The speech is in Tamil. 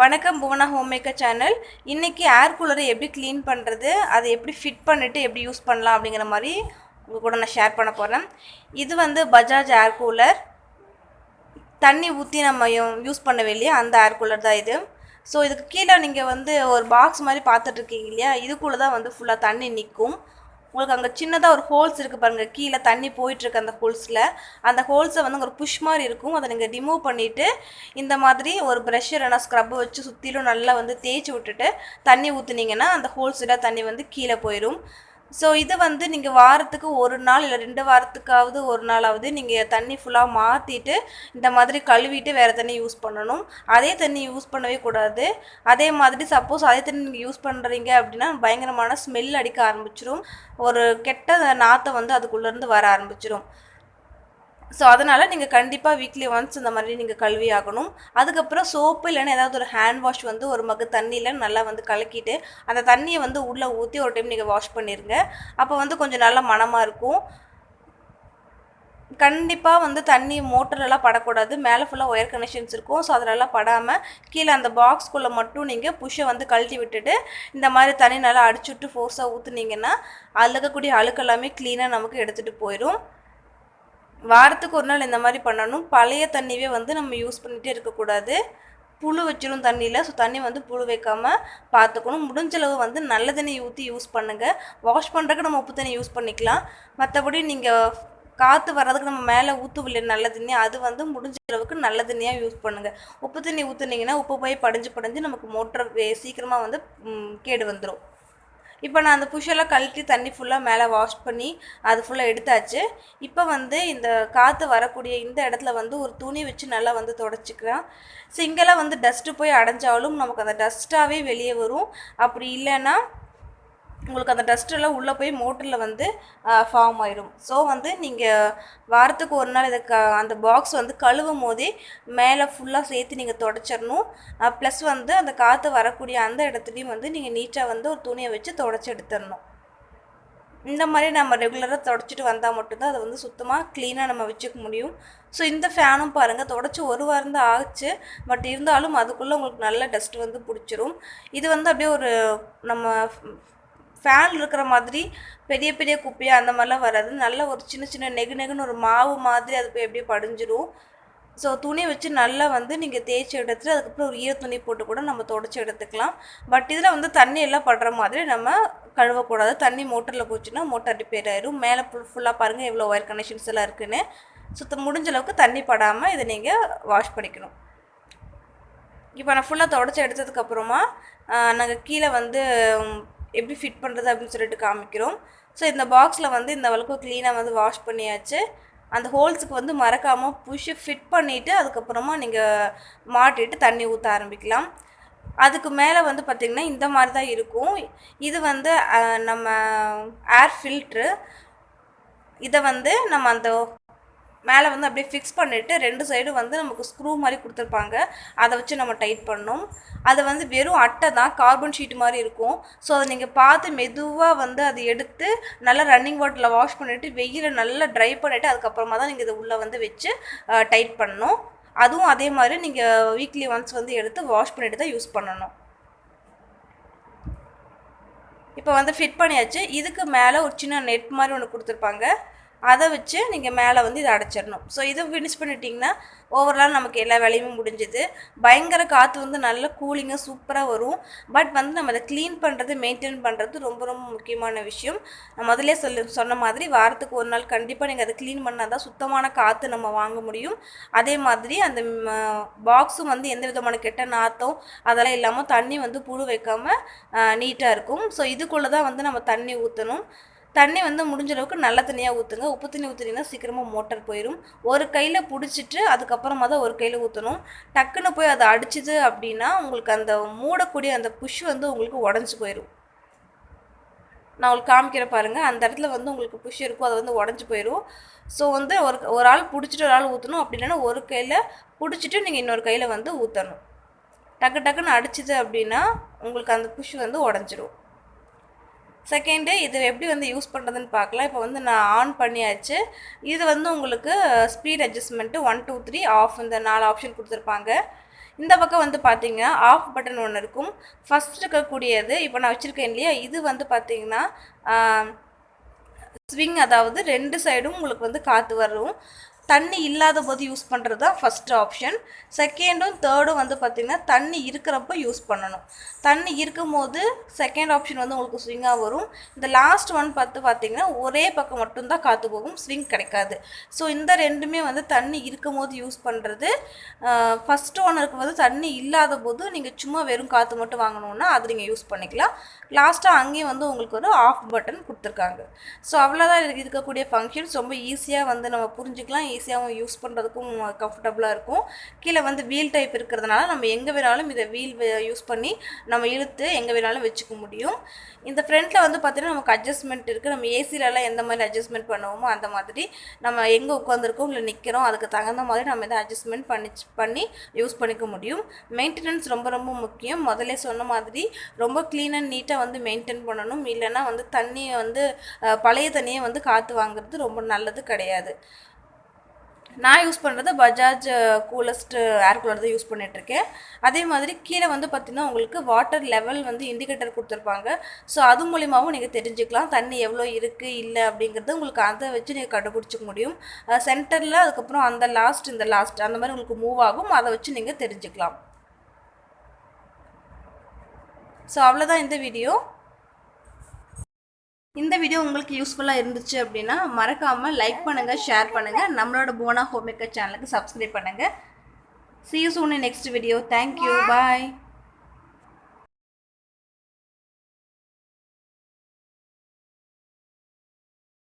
வணக்கம் புவனா ஹோம் மேக்கர் சேனல் இன்றைக்கி ஏர் கூலரை எப்படி க்ளீன் பண்ணுறது அதை எப்படி ஃபிட் பண்ணிவிட்டு எப்படி யூஸ் பண்ணலாம் அப்படிங்கிற மாதிரி உங்கள் கூட நான் ஷேர் பண்ண போகிறேன் இது வந்து பஜாஜ் ஏர் கூலர் தண்ணி ஊற்றி நம்ம யூஸ் பண்ண இல்லையா? அந்த ஏர் கூலர் தான் இது. ஸோ இதுக்கு கீழே நீங்கள் வந்து ஒரு பாக்ஸ் மாதிரி பார்த்துட்ருக்கீங்க இல்லையா? இதுக்குள்ளே தான் வந்து ஃபுல்லாக தண்ணி நிற்கும் உங்களுக்கு அங்கே சின்னதாக ஒரு ஹோல்ஸ் இருக்குது பாருங்கள் கீழே தண்ணி போயிட்டுருக்கு அந்த ஹோல்ஸில் அந்த ஹோல்ஸை வந்து ஒரு புஷ் மாதிரி இருக்கும். அதை நீங்கள் ரிமூவ் பண்ணிவிட்டு இந்த மாதிரி ஒரு ப்ரஷ் இல்லைனா ஸ்க்ரப் வச்சு சுற்றிலும் நல்லா வந்து தேய்ச்சி விட்டுட்டு தண்ணி ஊற்றுனீங்கன்னா அந்த ஹோல்ஸில் தண்ணி வந்து கீழே போயிடும் ஸோ இது வந்து நீங்கள் வாரத்துக்கு ஒரு நாள் இல்லை ரெண்டு வாரத்துக்காவது ஒரு நாளாவது நீங்கள் தண்ணி ஃபுல்லாக மாற்றிட்டு இந்த மாதிரி கழுவிட்டு வேறு தண்ணி யூஸ் பண்ணணும். அதே தண்ணி யூஸ் பண்ணவே கூடாது. அதே மாதிரி சப்போஸ் அதே தண்ணி நீங்கள் யூஸ் பண்ணுறீங்க அப்படின்னா பயங்கரமான ஸ்மெல் அடிக்க ஆரம்பிச்சிடும் ஒரு கெட்ட நாற்றை வந்து அதுக்குள்ளேருந்து வர ஆரம்பிச்சிடும் ஸோ அதனால் நீங்கள் கண்டிப்பாக வீக்லி ஒன்ஸ் இந்த மாதிரி நீங்கள் கழுவி ஆகணும். அதுக்கப்புறம் சோப்பு இல்லைன்னா ஏதாவது ஒரு ஹேண்ட் வாஷ் வந்து ஒரு மகு தண்ணியில் நல்லா வந்து கலக்கிட்டு அந்த தண்ணியை வந்து உள்ளே ஊற்றி ஒரு டைம் நீங்கள் வாஷ் பண்ணிடுங்க அப்போ வந்து கொஞ்சம் நல்லா மணமாக இருக்கும். கண்டிப்பாக வந்து தண்ணி மோட்டரெல்லாம் படக்கூடாது. மேலே ஃபுல்லாக ஒயர் கனெக்ஷன்ஸ் இருக்கும். ஸோ அதிலெல்லாம் படாமல் கீழே அந்த பாக்ஸ்குள்ளே மட்டும் நீங்கள் புஷ்ஷை வந்து கழட்டி விட்டுட்டு இந்த மாதிரி தண்ணி நல்லா அடிச்சு விட்டு ஃபோர்ஸாக ஊற்றுனீங்கன்னா அதில் இருக்கக்கூடிய அழுக்கு எல்லாமே க்ளீனாக நமக்கு எடுத்துகிட்டு போயிடும் வாரத்துக்கு ஒரு நாள் இந்த மாதிரி பண்ணணும். பழைய தண்ணியே வந்து நம்ம யூஸ் பண்ணிகிட்டே இருக்கக்கூடாது. புழு வச்சிடும் தண்ணியில். ஸோ தண்ணி வந்து புழு வைக்காமல் பார்த்துக்கணும் முடிஞ்சளவு வந்து நல்ல தண்ணியை ஊற்றி யூஸ் பண்ணுங்கள் வாஷ் பண்ணுறதுக்கு நம்ம உப்பு தண்ணி யூஸ் பண்ணிக்கலாம். மற்றபடி நீங்கள் காற்று வர்றதுக்கு நம்ம மேலே ஊற்றுவில்லை நல்ல தண்ணி அது வந்து முடிஞ்ச அளவுக்கு நல்ல தண்ணியாக யூஸ் பண்ணுங்கள் உப்பு தண்ணி ஊற்றுனீங்கன்னா உப்பு போய் படிஞ்சு படிஞ்சு நமக்கு மோட்டர் சீக்கிரமாக வந்து கேடு வந்துடும் இப்போ நான் அந்த புஷ்ஷெல்லாம் கழட்டி தண்ணி ஃபுல்லாக மேலே வாஷ் பண்ணி அது ஃபுல்லாக எடுத்தாச்சு. இப்போ வந்து இந்த காற்று வரக்கூடிய இந்த இடத்துல வந்து ஒரு துணி வச்சு நல்லா வந்து தொடச்சிக்கிறேன் சிங்கலாக வந்து டஸ்ட்டு போய் அடைஞ்சாலும் நமக்கு அந்த டஸ்ட்டாகவே வெளியே வரும். அப்படி இல்லைன்னா உங்களுக்கு அந்த டஸ்ட்டெல்லாம் உள்ளே போய் மோட்டரில் வந்து ஃபார்ம் ஆயிடும் ஸோ வந்து நீங்கள் வாரத்துக்கு ஒரு நாள் இதை க அந்த பாக்ஸ் வந்து கழுவும் போதே மேலே ஃபுல்லாக சேர்த்து நீங்கள் தொடச்சிடணும். ப்ளஸ் வந்து அந்த காற்று வரக்கூடிய அந்த இடத்துலையும் வந்து நீங்கள் நீட்டாக வந்து ஒரு துணியை வச்சு தொடச்சி எடுத்துடணும். இந்த மாதிரி நம்ம ரெகுலராக தொடச்சிட்டு வந்தால் மட்டும்தான் அதை வந்து சுத்தமாக க்ளீனாக நம்ம வச்சுக்க முடியும். ஸோ இந்த ஃபேனும் பாருங்கள் தொடச்சி ஒரு வாரம் தான் ஆச்சு. பட் இருந்தாலும் அதுக்குள்ளே உங்களுக்கு நல்ல டஸ்ட் வந்து பிடிச்சிரும். இது வந்து அப்படியே ஒரு நம்ம ஃபேன் இருக்கிற மாதிரி பெரிய பெரிய குப்பையாக அந்த மாதிரிலாம் வராது. நல்ல ஒரு சின்ன சின்ன நெகு நெகுன்னு ஒரு மாவு மாதிரி அது போய் எப்படியே படிஞ்சிடும் ஸோ துணி வச்சு நல்லா வந்து நீங்கள் தேய்ச்சி எடுத்துட்டு அதுக்கப்புறம் ஒரு ஈர துணி போட்டு கூட நம்ம தொடச்சி எடுத்துக்கலாம். பட் இதில் வந்து தண்ணி எல்லாம் படுற மாதிரி நம்ம கழுவக்கூடாது. தண்ணி மோட்டரில் போச்சுன்னா மோட்டர் ரிப்பேர் ஆயிரும். மேலே ஃபுல் ஃபுல்லாக பாருங்கள் எவ்வளோ ஒயர் கனெக்ஷன்ஸ் எல்லாம் இருக்குன்னு. சுத்தம் முடிஞ்ச அளவுக்கு தண்ணி படாமல் இதை நீங்கள் வாஷ் பண்ணிக்கணும். இப்போ நான் ஃபுல்லாக தொடச்சி எடுத்ததுக்கப்புறமா நாங்கள் கீழே வந்து எப்படி ஃபிட் பண்ணுறது அப்படின்னு சொல்லிட்டு காமிக்கிறோம். ஸோ இந்த பாக்ஸில் வந்து இந்த அளவுக்கு க்ளீனாக வந்து வாஷ் பண்ணியாச்சு. அந்த ஹோல்ஸுக்கு வந்து மறக்காமல் புஷ்ஷு ஃபிட் பண்ணிவிட்டு அதுக்கப்புறமா நீங்கள் மாட்டிட்டு தண்ணி ஊற்ற ஆரம்பிக்கலாம். அதுக்கு மேலே வந்து பார்த்திங்கன்னா இந்த மாதிரி தான் இருக்கும். இது வந்து நம்ம ஏர் ஃபில்ட்ரு இதை வந்து நம்ம அந்த மேலே வந்து அப்படியே ஃபிக்ஸ் பண்ணிவிட்டு ரெண்டு சைடும் வந்து நமக்கு ஸ்க்ரூ மாதிரி கொடுத்துருப்பாங்க. அதை வச்சு நம்ம டைட் பண்ணணும் அது வந்து வெறும் அட்டை தான் கார்பன் ஷீட் மாதிரி இருக்கும். ஸோ அதை நீங்கள் பார்த்து மெதுவாக வந்து அதை எடுத்து நல்லா ரன்னிங் வாட்டரில் வாஷ் பண்ணிவிட்டு வெயில நல்லா ட்ரை பண்ணிவிட்டு அதுக்கப்புறமா தான் நீங்கள் இதை உள்ளே வந்து வச்சு டைட் பண்ணணும். அதுவும் அதே மாதிரி நீங்கள் வீக்லி ஒன்ஸ் வந்து எடுத்து வாஷ் பண்ணிவிட்டு தான் யூஸ் பண்ணணும். இப்போ வந்து ஃபிட் பண்ணியாச்சு. இதுக்கு மேலே ஒரு சின்ன நெட் மாதிரி ஒன்று கொடுத்துருப்பாங்க. அதை வச்சு நீங்கள் மேலே வந்து இதை அடைச்சிடணும். ஸோ இதை ஃபினிஷ் பண்ணிட்டீங்கன்னா ஓவரால் நமக்கு எல்லா வேலையுமே முடிஞ்சுது. பயங்கர காற்று வந்து நல்ல கூலிங்காக சூப்பராக வரும். பட் வந்து நம்ம அதை க்ளீன் பண்ணுறது மெயின்டைன் பண்ணுறது ரொம்ப ரொம்ப முக்கியமான விஷயம். நான் முதலே சொல்லி சொன்ன மாதிரி வாரத்துக்கு ஒரு நாள் கண்டிப்பாக நீங்கள் அதை க்ளீன் பண்ணால் தான் சுத்தமான காற்று நம்ம வாங்க முடியும். அதே மாதிரி அந்த பாக்ஸும் வந்து எந்த விதமான கெட்ட நாத்தம் அதெல்லாம் இல்லாமல் தண்ணி வந்து புழு வைக்காமல் நீட்டாக இருக்கும். ஸோ இதுக்குள்ளே தான் வந்து நம்ம தண்ணி ஊற்றணும் தண்ணி வந்து முடிஞ்ச அளவுக்கு நல்ல தண்ணியாக ஊற்றுங்க உப்பு தண்ணி ஊற்றுனீங்கன்னா சீக்கிரமாக மோட்டர் போயிடும் ஒரு கையில் பிடிச்சிட்டு அதுக்கப்புறமா தான் ஒரு கையில் ஊற்றணும் டக்குன்னு போய் அதை அடிச்சுது அப்படின்னா உங்களுக்கு அந்த மூடக்கூடிய அந்த புஷ் வந்து உங்களுக்கு உடஞ்சி போயிடும் நான் உங்களுக்கு காமிக்கிற பாருங்கள் அந்த இடத்துல வந்து உங்களுக்கு புஷ் இருக்கும். அது வந்து உடஞ்சி போயிடும் ஸோ வந்து ஒரு ஒரு ஆள் பிடிச்சிட்டு ஒரு ஆள் ஊற்றணும் அப்படி இல்லைன்னா ஒரு கையில் பிடிச்சிட்டு நீங்கள் இன்னொரு கையில் வந்து ஊற்றணும் டக்கு டக்குன்னு அடிச்சுது அப்படின்னா உங்களுக்கு அந்த புஷ் வந்து உடஞ்சிரும். செகண்டு இது எப்படி வந்து யூஸ் பண்ணுறதுன்னு பார்க்கலாம். இப்போ வந்து நான் ஆன் பண்ணியாச்சு. இது வந்து உங்களுக்கு speed adjustment one two three off இந்த நாலு ஆப்ஷன் கொடுத்துருப்பாங்க. இந்த பக்கம் வந்து பார்த்தீங்கன்னா ஆஃப் பட்டன் ஒன்று இருக்கும். ஃபஸ்ட் இருக்கக்கூடியது இப்போ நான் வச்சுருக்கேன் இல்லையா? இது வந்து பார்த்தீங்கன்னா ஸ்விங் அதாவது ரெண்டு சைடும் உங்களுக்கு வந்து காற்று வரும். தண்ணி இல்லாத போது யூஸ் பண்ணுறது தான் ஃபஸ்ட்டு ஆப்ஷன் செகண்டும் தேர்டும் வந்து பார்த்திங்கன்னா தண்ணி இருக்கிறப்ப யூஸ் பண்ணணும். தண்ணி இருக்கும் போது செகண்ட் ஆப்ஷன் வந்து உங்களுக்கு ஸ்விங்காக வரும். இந்த லாஸ்ட் ஒன் பார்த்து பார்த்திங்கன்னா ஒரே பக்கம் மட்டும்தான் காற்று போகும் ஸ்விங் கிடைக்காது. ஸோ இந்த ரெண்டுமே வந்து தண்ணி இருக்கும் போது யூஸ் பண்ணுறது ஃபஸ்ட்டு ஒன்று இருக்கும்போது தண்ணி இல்லாத போது நீங்கள் சும்மா வெறும் காற்று மட்டும் வாங்கணுன்னா அது நீங்கள் யூஸ் பண்ணிக்கலாம். லாஸ்ட்டாக அங்கேயும் வந்து உங்களுக்கு ஒரு ஆஃப் பட்டன் கொடுத்துருக்காங்க. ஸோ அவ்வளோதான் இருக்கக்கூடிய ஃபங்க்ஷன்ஸ் ரொம்ப ஈஸியாக வந்து நம்ம புரிஞ்சுக்கலாம் ஈஸியாகவும் யூஸ் பண்ணுறதுக்கும் கம்ஃபர்டபுளாக இருக்கும். கீழே வந்து வீல் டைப் இருக்கிறதுனால நம்ம எங்கே வேணாலும் இதை வீல் யூஸ் பண்ணி நம்ம இழுத்து எங்கே வேணாலும் வச்சுக்க முடியும். இந்த ஃப்ரண்ட்டில் வந்து பார்த்திங்கன்னா நமக்கு அட்ஜஸ்ட்மெண்ட் இருக்குது நம்ம ஏசிலலாம் எந்த மாதிரி அட்ஜஸ்ட்மெண்ட் பண்ணுவோமோ அந்த மாதிரி நம்ம எங்கே உட்காந்துருக்கோம் இல்லை நிற்கிறோம் அதுக்கு தகுந்த மாதிரி நம்ம இதை அட்ஜஸ்ட்மெண்ட் பண்ணி பண்ணி யூஸ் பண்ணிக்க முடியும். மெயின்டெனன்ஸ் ரொம்ப ரொம்ப முக்கியம். முதல்ல சொன்ன மாதிரி ரொம்ப க்ளீன் அண்ட் நீட்டாக வந்து மெயின்டைன் பண்ணணும். இல்லைன்னா வந்து தண்ணியை வந்து பழைய தண்ணியை வந்து காற்று வாங்குறது ரொம்ப நல்லது கிடையாது. நான் யூஸ் பண்ணுறது பஜாஜ் கூலஸ்ட் ஏர் கூலர் தான் யூஸ் பண்ணிகிட்ருக்கேன் அதே மாதிரி கீழே வந்து பார்த்திங்கன்னா உங்களுக்கு வாட்டர் லெவல் வந்து இண்டிகேட்டர் கொடுத்துருப்பாங்க. ஸோ அது மூலிமாவும் நீங்கள் தெரிஞ்சுக்கலாம். தண்ணி எவ்வளோ இருக்குது இல்லை அப்படிங்கிறது உங்களுக்கு அதை வச்சு நீங்கள் கண்டுபிடிச்சிக்க முடியும். சென்டரில் அதுக்கப்புறம் அந்த லாஸ்ட் இந்த லாஸ்ட் அந்த மாதிரி உங்களுக்கு மூவ் ஆகும். அதை வச்சு நீங்கள் தெரிஞ்சுக்கலாம். ஸோ அவ்வளோதான் இந்த வீடியோ இந்த வீடியோ உங்களுக்கு யூஸ்ஃபுல்லாக இருந்துச்சு அப்படின்னா மறக்காமல் லைக் பண்ணுங்கள் ஷேர் பண்ணுங்கள் நம்மளோட போனா ஹோம்மேக்கர் சேனலுக்கு சப்ஸ்கிரைப் பண்ணுங்கள் see you soon next video thank you bye